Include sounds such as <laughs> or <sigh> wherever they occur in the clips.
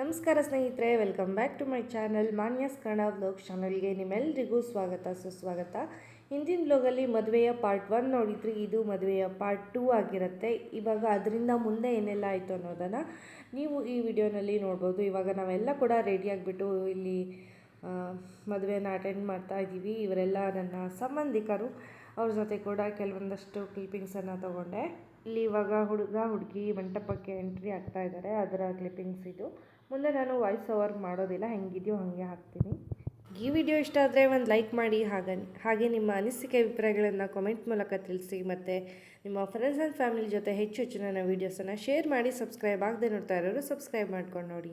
ನಮಸ್ಕಾರ ಸ್ನೇಹಿತರೆ welcome back to my channel Manya's Kannada vlog ಚಾನಲ್ಗೆ ನಿಮ್ಮೆಲ್ಲರಿಗೂ ಸ್ವಾಗತ, ಸುಸ್ವಾಗತ. ಹಿಂದಿನ ಬ್ಲಾಗಲ್ಲಿ ಮದುವೆಯ ಪಾರ್ಟ್ ಒನ್ ನೋಡಿದ್ರಿ, ಇದು ಮದುವೆಯ ಪಾರ್ಟ್ ಟೂ ಆಗಿರುತ್ತೆ. ಇವಾಗ ಅದರಿಂದ ಮುಂದೆ ಏನೆಲ್ಲ ಆಯಿತು ಅನ್ನೋದನ್ನು ನೀವು ಈ ವಿಡಿಯೋನಲ್ಲಿ ನೋಡ್ಬೋದು. ಇವಾಗ ನಾವೆಲ್ಲ ಕೂಡ ರೆಡಿಯಾಗಿಬಿಟ್ಟು ಇಲ್ಲಿ ಮದುವೆನ ಅಟೆಂಡ್ ಮಾಡ್ತಾ ಇದ್ದೀವಿ. ಇವರೆಲ್ಲ ನನ್ನ ಸಂಬಂಧಿಕರು, ಅವ್ರ ಜೊತೆ ಕೂಡ ಕೆಲವೊಂದಷ್ಟು ಕ್ಲಿಪ್ಪಿಂಗ್ಸನ್ನು ತಗೊಂಡೆ. ಇಲ್ಲಿ ಇವಾಗ ಹುಡುಗ, ಹುಡುಗಿ ಮಂಟಪಕ್ಕೆ ಎಂಟ್ರಿ ಆಗ್ತಾ ಇದ್ದಾರೆ. ಅದರ ಕ್ಲಿಪ್ಪಿಂಗ್ಸ್ ಇದು. ಮುಂದೆ ನಾನು ವಾಯ್ಸ್ ಓವರ್ ಮಾಡೋದಿಲ್ಲ, ಹೆಂಗಿದೆಯೋ ಹಾಗೆ ಹಾಕ್ತೀನಿ. ಈ ವಿಡಿಯೋ ಇಷ್ಟ ಆದರೆ ಒಂದು ಲೈಕ್ ಮಾಡಿ, ಹಾಗೆ ಹಾಗೆ ನಿಮ್ಮ ಅನಿಸಿಕೆ ಅಭಿಪ್ರಾಯಗಳನ್ನು ಕಾಮೆಂಟ್ ಮೂಲಕ ತಿಳಿಸಿ, ಮತ್ತು ನಿಮ್ಮ ಫ್ರೆಂಡ್ಸ್ ಆ್ಯಂಡ್ ಫ್ಯಾಮಿಲಿ ಜೊತೆ ಹೆಚ್ಚು ಹೆಚ್ಚು ನನ್ನ ವೀಡಿಯೋಸನ್ನು ಶೇರ್ ಮಾಡಿ ಸಬ್ಸ್ಕ್ರೈಬ್ ಆಗದೆ ನೋಡ್ತಾ ಇರೋರು ಸಬ್ಸ್ಕ್ರೈಬ್ ಮಾಡ್ಕೊಂಡು ನೋಡಿ.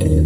thank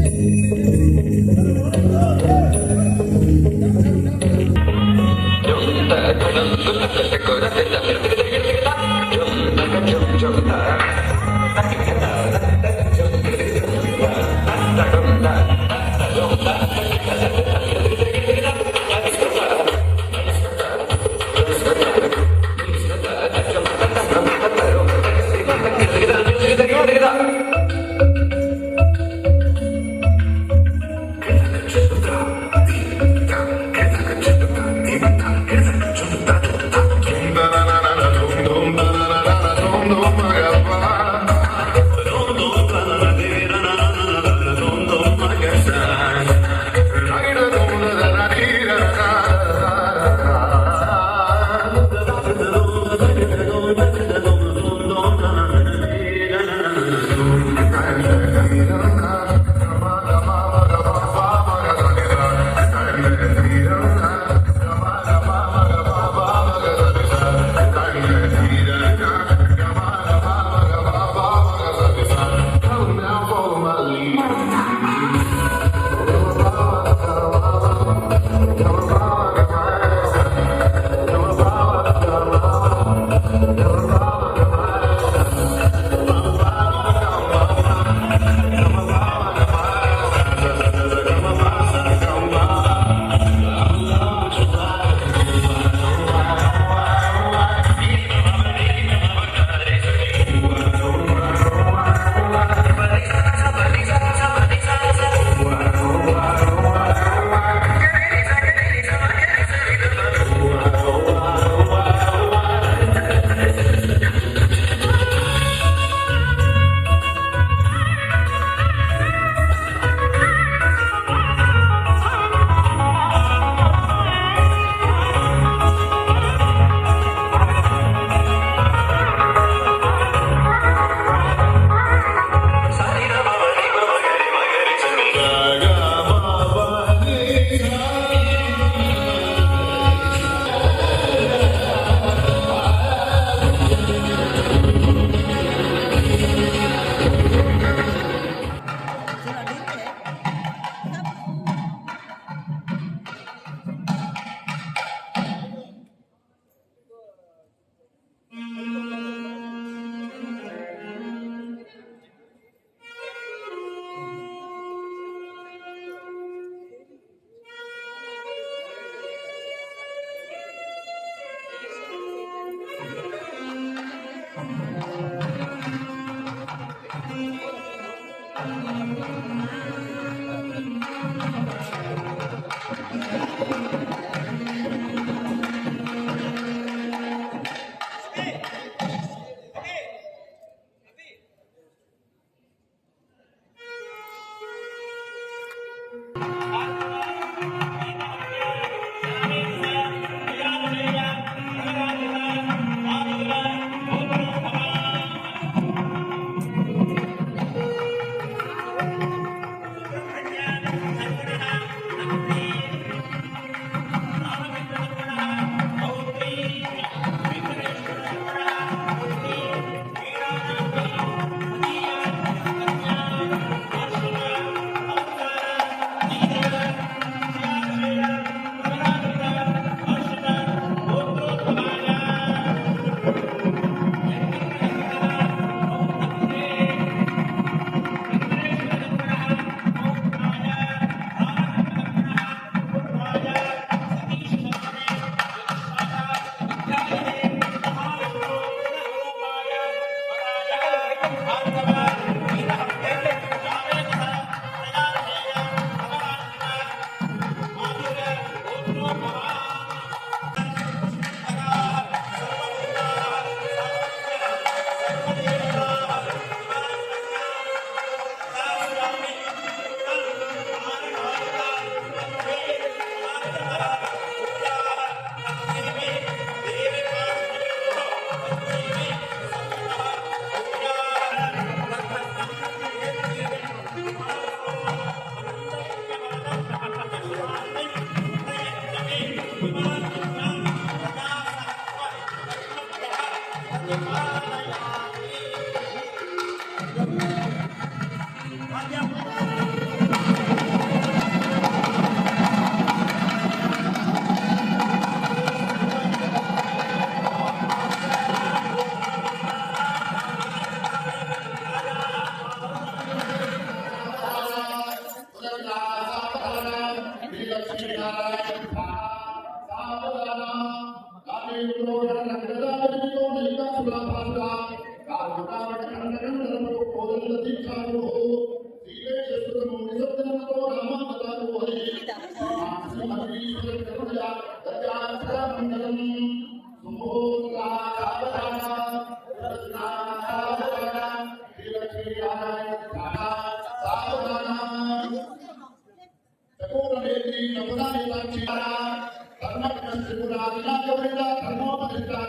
ত্রিপুরা নীলাচল ধর্ম প্রতিষ্ঠান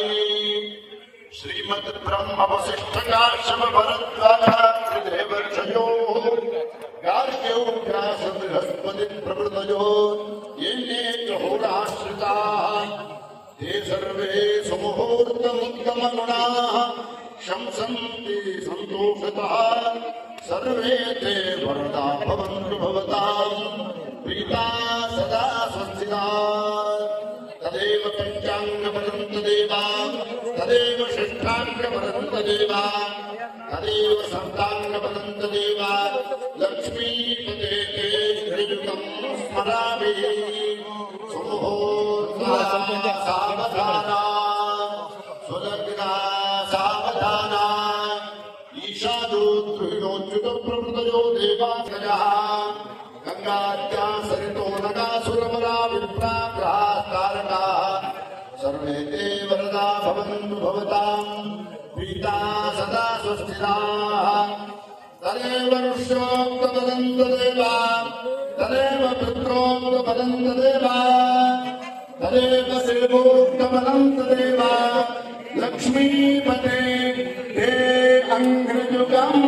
श्रीमद् ब्रह्मवशिष्ठकाशम भरद्वाजयोः गार्ग्योभ्यास बृहस्पति प्रवृतयो प्रभृतो ये ते सर्वे सुमुहूर्तमुद्गमगुणाः शंसन्ति सन्तोषतः सर्वे ते वरदा भवन्तु प्रीता सदा संस्थिता। तदेव पञ्चाङ्गपदन्तदेवा तदेव षष्ठाङ्गपदन्तदेवा तदेव सप्ताङ्गपदन्तदेवा लक्ष्मीपते ते श्रीयुगम् स्मरामि। सावधाना सुलग्ना सावधाना ईशादोद्रुहिणोच्युतप्रभृतयो देवासयः गङ्गाद्या सरितो नगासुरमरा विप्राग्रहा सर्वे ते वरदा भवन्तु भवताम् पीता सदा स्वस्तिनाः तदेव ऋष्योक्तपदन्तदेव तदेव पित्रोक्तपदन्तदेव तदेव देवोक्तपदन्तदेव लक्ष्मीपते हे अङ्घ्रियुगम्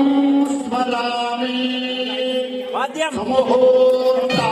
स्मरामि सुमुहूर्ता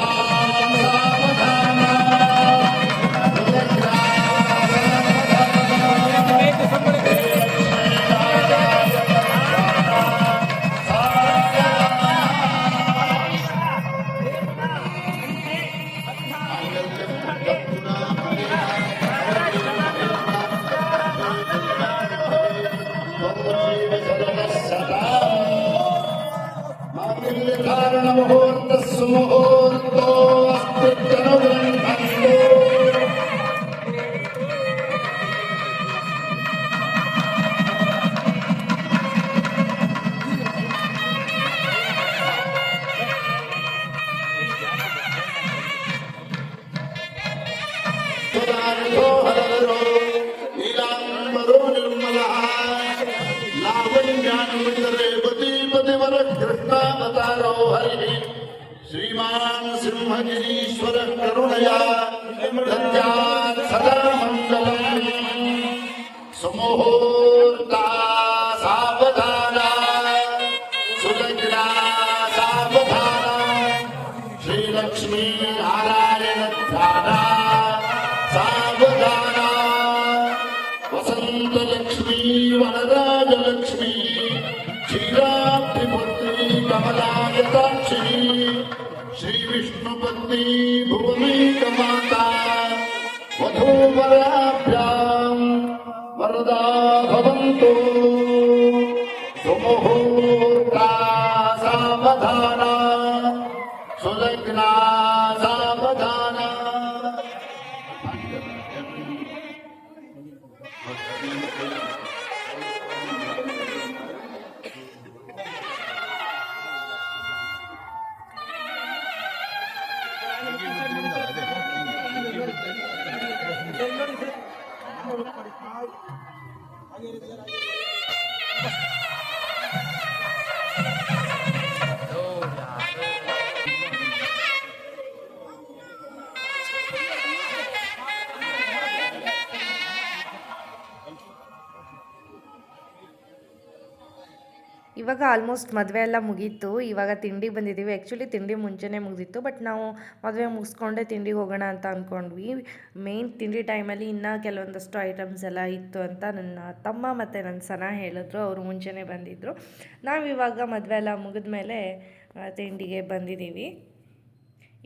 सिंहगिरीश्वरः करुणया दद्यात् सदा मङ्गलम् सुमुहूर्ता सावधाना सुलग्ना सावधाना श्रीलक्ष्मी नारायण ध्याना सावधाना वसंत लक्ष्मी वनराज लक्ष्मी क्षीराब्धिपुत्री कमलायताक्षी श्री विष्णुपत्नी भुवनीक माता वधूवराभ्याम् वरदा भवन्तु सुमुहूर्ता सावधाना सुलग्ना Yeah. <laughs> ಇವಾಗ ಆಲ್ಮೋಸ್ಟ್ ಮದುವೆ ಎಲ್ಲ ಮುಗೀತು. ಇವಾಗ ತಿಂಡಿ ಬಂದಿದ್ದೀವಿ ಆ್ಯಕ್ಚುಲಿ ತಿಂಡಿ ಮುಂಚೆನೇ ಮುಗಿದಿತ್ತು. ಬಟ್ ನಾವು ಮದುವೆ ಮುಗಿಸ್ಕೊಂಡೆ ತಿಂಡಿಗೆ ಹೋಗೋಣ ಅಂತ ಅಂದ್ಕೊಂಡ್ವಿ ಮೇನ್ ತಿಂಡಿ ಟೈಮಲ್ಲಿ ಇನ್ನೂ ಕೆಲವೊಂದಷ್ಟು ಐಟಮ್ಸ್ ಎಲ್ಲ ಇತ್ತು ಅಂತ ನನ್ನ ತಮ್ಮ ಮತ್ತು ನನ್ನ ಸನ ಹೇಳಿದ್ರು. ಅವರು ಮುಂಚೆನೇ ಬಂದಿದ್ದರು ನಾವು ಇವಾಗ ಮದುವೆ ಎಲ್ಲ ಮುಗಿದ ಮೇಲೆ ತಿಂಡಿಗೆ ಬಂದಿದ್ದೀವಿ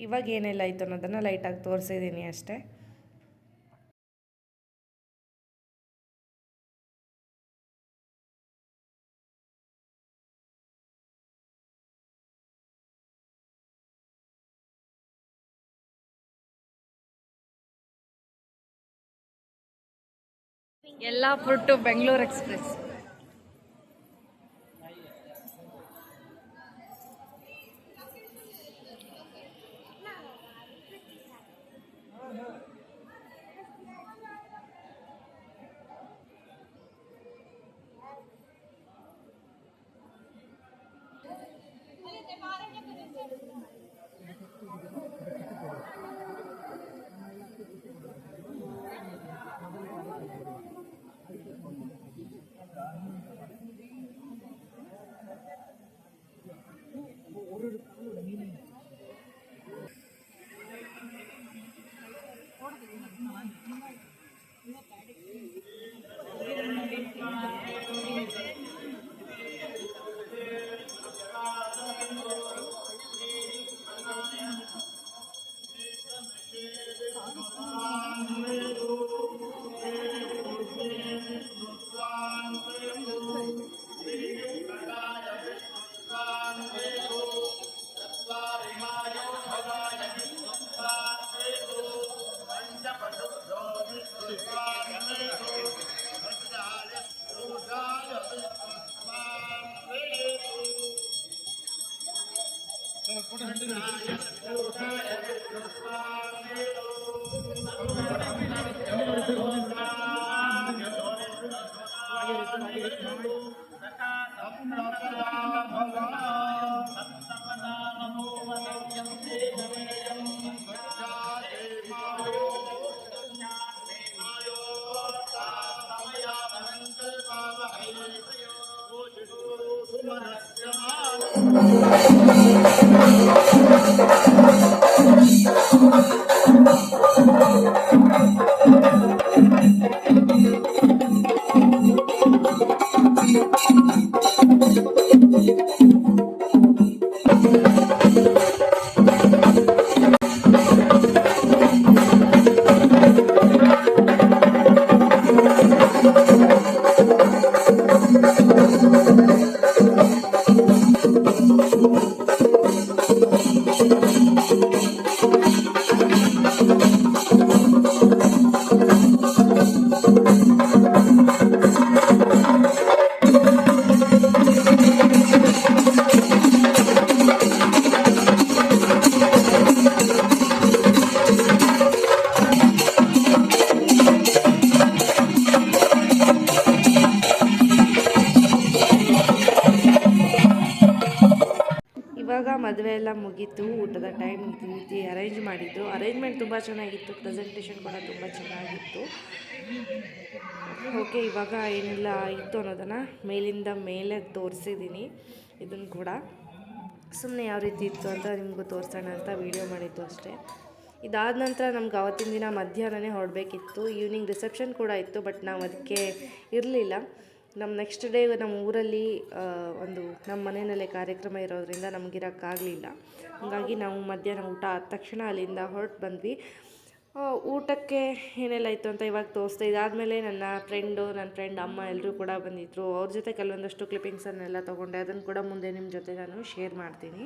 ಇವಾಗ ಏನೆಲ್ಲ ಇತ್ತು ಅನ್ನೋದನ್ನು ಲೈಟಾಗಿ ತೋರಿಸಿದ್ದೀನಿ ಅಷ್ಟೇ. ಯಲ್ಲಾಪುರ ಟು ಬೆಂಗಳೂರು ಎಕ್ಸ್ಪ್ರೆಸ್ ಮಾಡಿದ್ದು. ಅರೇಂಜ್ಮೆಂಟ್ ತುಂಬ ಚೆನ್ನಾಗಿತ್ತು. ಪ್ರೆಸೆಂಟೇಷನ್ ಕೂಡ ತುಂಬ ಚೆನ್ನಾಗಿತ್ತು. ಓಕೆ ಇವಾಗ ಏನೆಲ್ಲ ಇತ್ತು ಅನ್ನೋದನ್ನು ಮೇಲಿಂದ ಮೇಲೆ ತೋರಿಸಿದ್ದೀನಿ ಇದನ್ನು ಕೂಡ. ಸುಮ್ಮನೆ ಯಾವ ರೀತಿ ಇತ್ತು ಅಂತ ನಿಮಗೂ ತೋರಿಸೋಣ ಅಂತ ವೀಡಿಯೋ ಮಾಡಿದ್ದು ಅಷ್ಟೇ. ಇದಾದ ನಂತರ ನಮ್ಗೆ ಅವತ್ತಿನ ದಿನ ಮಧ್ಯಾಹ್ನನೇ ಹೊರಡಬೇಕಿತ್ತು. ಈವ್ನಿಂಗ್ ರಿಸೆಪ್ಷನ್ ಕೂಡ ಇತ್ತು ಬಟ್ ನಾವು ಅದಕ್ಕೆ ಇರಲಿಲ್ಲ. ನಮ್ಮ ನೆಕ್ಸ್ಟ್ ಡೇ ನಮ್ಮ ಊರಲ್ಲಿ ಒಂದು ನಮ್ಮ ಮನೆಯಲ್ಲೇ ಕಾರ್ಯಕ್ರಮ ಇರೋದ್ರಿಂದ ನಮಗಿರೋಕ್ಕಾಗಲಿಲ್ಲ ಹಾಗಾಗಿ ನಾವು ಮಧ್ಯಾಹ್ನ ಊಟ ಆದ ತಕ್ಷಣ ಅಲ್ಲಿಂದ ಹೊರಟು ಬಂದ್ವಿ. ಊಟಕ್ಕೆ ಏನೆಲ್ಲ ಇತ್ತು ಅಂತ ಇವಾಗ ತೋರಿಸ್ತಾ ಇದಾದಮೇಲೆ ನನ್ನ ಫ್ರೆಂಡು ನನ್ನ ಫ್ರೆಂಡ್ ಅಮ್ಮ ಎಲ್ಲರೂ ಕೂಡ ಬಂದಿದ್ದರು ಅವ್ರ ಜೊತೆ ಕೆಲವೊಂದಷ್ಟು ಕ್ಲಿಪ್ಪಿಂಗ್ಸನ್ನೆಲ್ಲ ತೊಗೊಂಡೆ. ಅದನ್ನು ಕೂಡ ಮುಂದೆ ನಿಮ್ಮ ಜೊತೆ ನಾನು ಶೇರ್ ಮಾಡ್ತೀನಿ.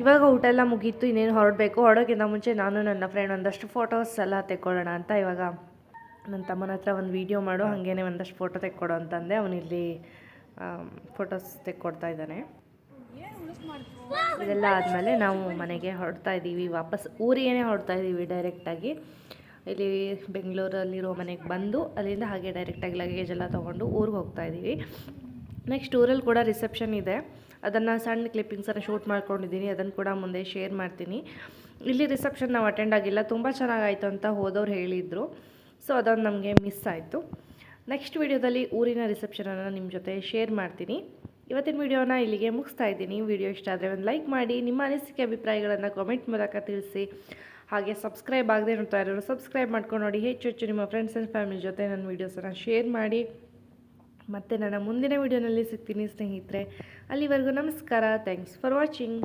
ಇವಾಗ ಊಟ ಎಲ್ಲ ಮುಗೀತು, ಇನ್ನೇನು ಹೊರಡಬೇಕು? ಹೊರಡೋಕ್ಕಿಂತ ಮುಂಚೆ ನಾನು ನನ್ನ ಫ್ರೆಂಡ್ ಒಂದಷ್ಟು ಫೋಟೋಸ್ ಎಲ್ಲ ತೆಕ್ಕೊಳ್ಳೋಣ ಅಂತ ಇವಾಗ ನನ್ನ ತಮ್ಮನ ಹತ್ರ ಒಂದು ವೀಡಿಯೋ ಮಾಡು, ಹಾಗೇನೆ ಒಂದಷ್ಟು ಫೋಟೋ ತೆಕ್ಕೊಡು ಅಂತಂದೆ. ಅವನಿಲ್ಲಿ ಫೋಟೋಸ್ ತೆಕ್ಕೊಡ್ತಾ ಇದ್ದಾನೆ. ಇದೆಲ್ಲ ಆದಮೇಲೆ ನಾವು ಮನೆಗೆ ಹೊರಡ್ತಾ ಇದ್ದೀವಿ. ವಾಪಸ್ ಊರಿಗೆ ಹೊರಡ್ತಾ ಇದ್ದೀವಿ ಡೈರೆಕ್ಟಾಗಿ ಇಲ್ಲಿ ಬೆಂಗಳೂರಲ್ಲಿರೋ ಮನೆಗೆ ಬಂದು, ಅಲ್ಲಿಂದ ಹಾಗೆ ಡೈರೆಕ್ಟಾಗಿ ಲಗೇಜ್ ಎಲ್ಲ ತೊಗೊಂಡು ಊರಿಗೆ ಹೋಗ್ತಾ ಇದ್ದೀವಿ. ನೆಕ್ಸ್ಟ್ ಊರಲ್ಲಿ ಕೂಡ ರಿಸೆಪ್ಷನ್ ಇದೆ. ಅದನ್ನು ಸಣ್ಣ ಕ್ಲಿಪ್ಪಿಂಗ್ಸನ್ನು ಶೂಟ್ ಮಾಡ್ಕೊಂಡಿದ್ದೀನಿ ಅದನ್ನು ಕೂಡ ಮುಂದೆ ಶೇರ್ ಮಾಡ್ತೀನಿ. ಇಲ್ಲಿ ರಿಸೆಪ್ಷನ್ ನಾವು ಅಟೆಂಡ್ ಆಗಿಲ್ಲ, ತುಂಬ ಚೆನ್ನಾಗಾಯಿತು ಅಂತ ಹೋದವ್ರು ಹೇಳಿದರು. ಸೊ ಅದೊಂದು ನಮಗೆ ಮಿಸ್ ಆಯಿತು. ನೆಕ್ಸ್ಟ್ ವಿಡಿಯೋದಲ್ಲಿ ಊರಿನ ರಿಸೆಪ್ಷನನ್ನು ನಿಮ್ಮ ಜೊತೆ ಶೇರ್ ಮಾಡ್ತೀನಿ. ಇವತ್ತಿನ ವಿಡಿಯೋನ ಇಲ್ಲಿಗೆ ಮುಗಿಸ್ತಾ ಇದ್ದೀನಿ. ವಿಡಿಯೋ ಇಷ್ಟ ಆದರೆ ಒಂದು ಲೈಕ್ ಮಾಡಿ, ನಿಮ್ಮ ಅನಿಸಿಕೆ ಅಭಿಪ್ರಾಯಗಳನ್ನು ಕಾಮೆಂಟ್ ಮೂಲಕ ತಿಳಿಸಿ. ಹಾಗೆ ಸಬ್ಸ್ಕ್ರೈಬ್ ಆಗದೆ ನೋಡ್ತಾ ಇರೋರು ಸಬ್ಸ್ಕ್ರೈಬ್ ಮಾಡ್ಕೊಂಡು ನೋಡಿ, ಹೆಚ್ಚು ಹೆಚ್ಚು ನಿಮ್ಮ ಫ್ರೆಂಡ್ಸ್ ಆ್ಯಂಡ್ ಫ್ಯಾಮಿಲಿ ಜೊತೆ ನನ್ನ ವೀಡಿಯೋಸನ್ನು ಶೇರ್ ಮಾಡಿ. ಮತ್ತು ನನ್ನ ಮುಂದಿನ ವೀಡಿಯೋನಲ್ಲಿ ಸಿಗ್ತೀನಿ ಸ್ನೇಹಿತರೆ. ಅಲ್ಲಿವರೆಗೂ ನಮಸ್ಕಾರ. Thanks for watching